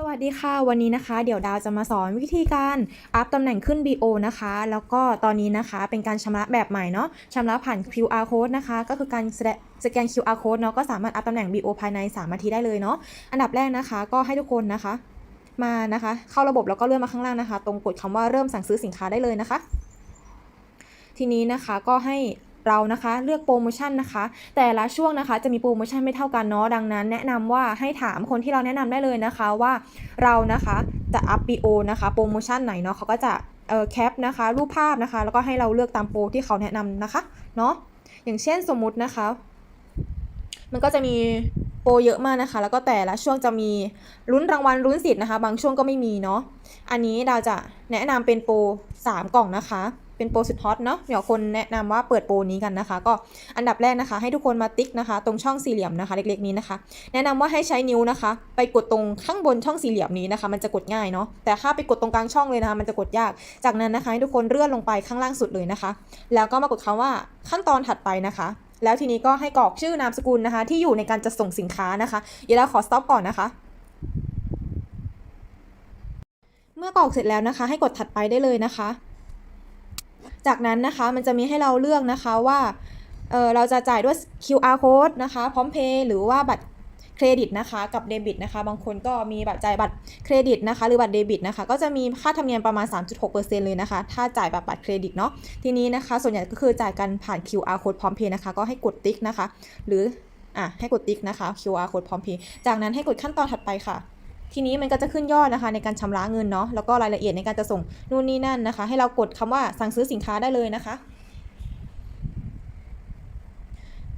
สวัสดีค่ะ วันนี้นะคะ เดี๋ยวดาวจะมาสอนวิธีการอัพตำแหน่งขึ้น BO นะคะ แล้วก็ตอนนี้นะคะเป็นการชำระแบบใหม่เนาะชำระผ่าน QR code นะคะ ก็คือการสแกนสแกน QR code เนาะก็สามารถอัพตำแหน่ง BO ภายใน3นาทีได้เลยเนาะอันดับแรกนะคะ ก็ให้ทุกคนนะคะ มานะคะ เข้าระบบแล้วก็เลื่อนมาข้างล่างนะคะ ตรงกดคำว่าเริ่มสั่งซื้อสินค้าได้เลยนะคะ ทีนี้นะคะก็ให้ เรานะคะ เลือกโปรโมชั่นนะคะ แต่ละช่วงนะคะจะมีโปรโมชั่นไม่เท่ากันเนาะดังนั้น แนะนำว่าให้ถามคนที่เราแนะนำได้เลยนะคะว่าเรานะคะจะอัพ BO นะคะโปรโมชั่นไหนเนาะเขาก็จะเอ่อแคปนะคะ รูปภาพนะคะ แล้วก็ให้เราเลือกตามโปรที่เขาแนะนำนะคะเนาะอย่างเช่นสมมุตินะคะ มันก็จะมีโปรเยอะมากนะคะ แล้วก็แต่ละช่วงจะมีลุ้นรางวัลลุ้นสิทธิ์นะคะ บางช่วงก็ไม่มีเนาะอันนี้เราจะแนะนำเป็นโปร3กล่องนะคะ เป็นโปรสุดฮอตเนาะเดี๋ยวคนแนะนำว่าเปิดโปรนี้กันนะคะ ก็อันดับแรกนะคะ ให้ทุกคนมาติ๊กนะคะ ตรงช่องสี่เหลี่ยมนะคะ เล็กๆนี้นะคะ แนะนำว่าให้ใช้นิ้วนะคะ ไปกดตรงข้างบนช่องสี่เหลี่ยมนี้นะคะ มันจะกดง่ายเนาะแต่ถ้าไปกดตรงกลางช่องเลยนะคะ มันจะกดยาก จากนั้นนะคะให้ทุกคนเลื่อนลงไปข้างล่างสุดเลยนะคะ แล้วก็มากดคำว่าขั้นตอนถัดไปนะคะแล้วทีนี้ก็ให้กรอกชื่อนามสกุลนะคะ ที่อยู่ในการจัดส่งสินค้านะคะเดี๋ยวเราขอ stop ก่อนนะคะ เมื่อกรอกเสร็จแล้วนะคะ ให้กดถัดไปได้เลยนะคะ จากนั้นนะคะมันจะมีให้เราเลือกนะคะว่าเเราจะจ่ายด้วย QR code นะคะพร้อมเพย์หรือว่าบัตรเครดิตนะคะกับเดบิตนะคะ บางคนก็มีบัตรจ่ายบัตรเครดิตนะคะ หรือบัตรเดบิตนะคะ ก็จะมีค่าธรรมเนียมประมาณ 3.6%เลยนะคะ ถ้าจ่ายแบบบัตรเครดิตเนาะทีนี้นะคะ ส่วนใหญ่ก็คือจ่ายกันผ่าน QR code พร้อมเพย์นะคะ ก็ให้กดติ๊กนะคะ หรืออะให้กดติ๊กนะคะ QR code พร้อมเพย์จากนั้นให้กดขั้นตอนถัดไปค่ะ ทีนี้มันก็จะขึ้นยอดนะคะในการชำระเงินเนาะแล้วก็รายละเอียดในการจะส่งนู่นนี่นั่นนะคะ ให้เรากดคำว่าสั่งซื้อสินค้าได้เลยนะคะ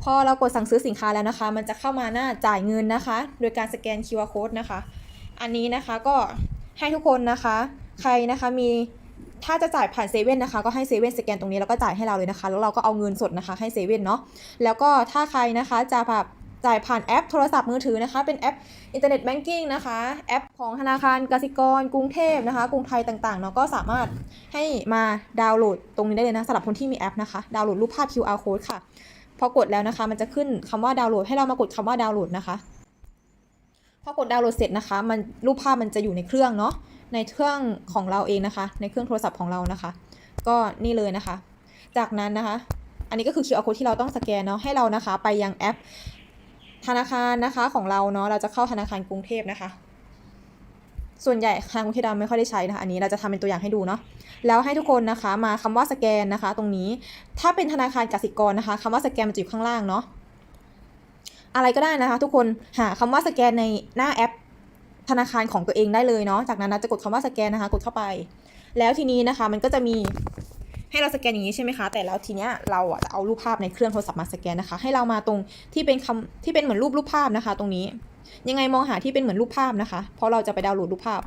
พอเรากดสั่งซื้อสินค้าแล้วนะคะ มันจะเข้ามาหน้าจ่ายเงินนะคะ โดยการสแกน QR code นะคะ อันนี้นะคะก็ให้ทุกคนนะคะ ใครนะคะมีถ้าจะจ่ายผ่านเซเว่นนะคะก็ให้เซเว่นสแกนตรงนี้แล้วก็จ่ายให้เราเลยนะคะ แล้วเราก็เอาเงินสดนะคะให้เซเว่นเนาะแล้วก็ถ้าใครนะคะจะแบบ จ่ายผ่านแอปโทรศัพท์มือถือนะคะ เป็นแอปอินเทอร์เน็ตแบงกิ้งนะคะ แอปของธนาคารกสิกร กรุงเทพนะคะ กรุงไทยต่างๆเนาะก็สามารถให้มาดาวน์โหลดตรงนี้ได้เลยนะสำหรับคนที่มีแอปนะคะ ดาวน์โหลดรูปภาพ QR code ค่ะ พอกดแล้วนะคะ มันจะขึ้นคำว่าดาวน์โหลดให้เรามากดคำว่าดาวน์โหลดนะคะ พอกดดาวน์โหลดเสร็จนะคะ มันรูปภาพมันจะอยู่ในเครื่องเนาะ ในเครื่องของเราเองนะคะ ในเครื่องโทรศัพท์ของเรานะคะ ก็นี่เลยนะคะ จากนั้นนะคะอันนี้ก็คือ QR code ที่เราต้องสแกนเนาะให้เรานะคะ ไปยังแอป ธนาคารนะคะของเราเนาะเราจะเข้าธนาคารกรุงเทพนะคะ ส่วนใหญ่ทางกรุงเทพเราไม่ค่อยได้ใช้นะคะอันนี้เราจะทำเป็นตัวอย่างให้ดูเนาะแล้วให้ทุกคนนะคะ มาคำว่าสแกนนะคะ ตรงนี้ถ้าเป็นธนาคารกสิกรนะคะคำว่าสแกนมันจะอยู่ข้างล่างเนาะอะไรก็ได้นะคะ ทุกคนหาคำว่าสแกนในหน้าแอป ธนาคารของตัวเองได้เลยเนาะจากนั้นนะจะกดคำว่าสแกนนะคะ กดเข้าไป แล้วทีนี้นะคะมันก็จะมี ให้เราสแกนอย่างนี้ใช่ไหมคะ แต่แล้วทีเนี้ยเราอะจะเอารูปภาพในเครื่องโทรศัพท์มาสแกนนะคะ ให้เรามาตรงที่เป็นคำที่เป็นเหมือนรูปรูปภาพนะคะ ตรงนี้ ยังไงมองหาที่เป็นเหมือนรูปภาพนะคะ เพราะเราจะไปดาวน์โหลดรูปภาพ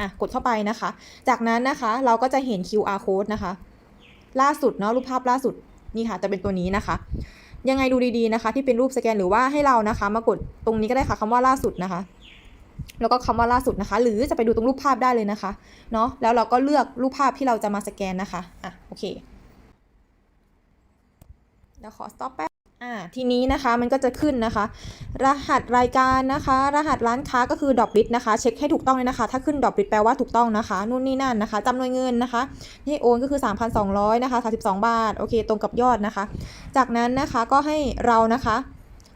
อะ กดเข้าไปนะคะ จากนั้นนะคะเราก็จะเห็น QR code นะคะ ล่าสุดเนาะรูปภาพล่าสุดนี่ค่ะ จะเป็นตัวนี้นะคะ ยังไงดูดีๆนะคะ ที่เป็นรูปสแกนหรือว่าให้เรานะคะ มากดตรงนี้ก็ได้ค่ะคำว่าล่าสุดนะคะ แล้วก็คำว่าล่าสุดนะคะ หรือจะไปดูตรงรูปภาพได้เลยนะคะเนาะแล้วเราก็เลือกรูปภาพที่เราจะมาสแกนนะคะอะโอเคเดี๋ยวขอ stop แป๊บอ่าทีนี้นะคะมันก็จะขึ้นนะคะ รหัสรายการนะคะ รหัสร้านค้าก็คือดอกบิตนะคะเช็คให้ถูกต้องเลยนะคะ ถ้าขึ้นดอกบิตแปลว่าถูกต้องนะคะนู่นนี่นั่นนะคะจำนวนเงินนะคะที่โอนก็คือ 3,200นะคะ32 บาทโอเค ตรงกับยอดนะคะ จากนั้นนะคะก็ให้เรานะคะ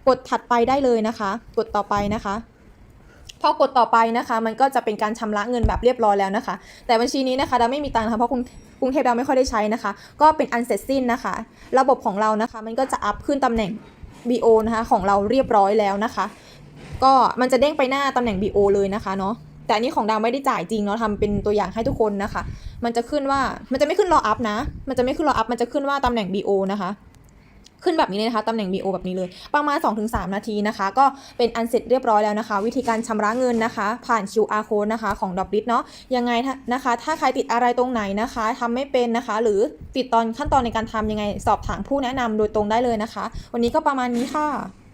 กดถัดไปได้เลยนะคะ กดต่อไปนะคะ พอกดต่อไปนะคะ มันก็จะเป็นการชำระเงินแบบเรียบร้อยแล้วนะคะ แต่บัญชีนี้นะคะเราไม่มีตังค์นะคะเพราะกรุงกรุงเทพเราไม่ค่อยได้ใช้นะคะ ก็เป็นอันเสร็จสิ้นนะคะ ระบบของเรานะคะ มันก็จะอัพขึ้นตำแหน่ง BO นะคะของเราเรียบร้อยแล้วนะคะ ก็มันจะเด้งไปหน้าตำแหน่ง BO เลยนะคะเนาะแต่อันนี้ของดาวไม่ได้จ่ายจริงเนาะทำเป็นตัวอย่างให้ทุกคนนะคะ มันจะขึ้นว่ามันจะไม่ขึ้นรออัพนะ มันจะไม่ขึ้นรออัพมันจะขึ้นว่าตำแหน่ง BO นะคะ ขึ้นแบบนี้เลยนะคะตำแหน่ง BO แบบนี้เลย ประมาณ 2-3 นาทีนะคะ ก็เป็นอันเสร็จเรียบร้อยแล้วนะคะ วิธีการชำระเงินนะคะ ผ่าน QR code นะคะของดอบลิทเนาะยังไงนะคะ ถ้าใครติดอะไรตรงไหนนะคะทำไม่เป็นนะคะ หรือติดตอนขั้นตอนในการทำยังไงสอบถามผู้แนะนำโดยตรงได้เลยนะคะ วันนี้ก็ประมาณนี้ค่ะ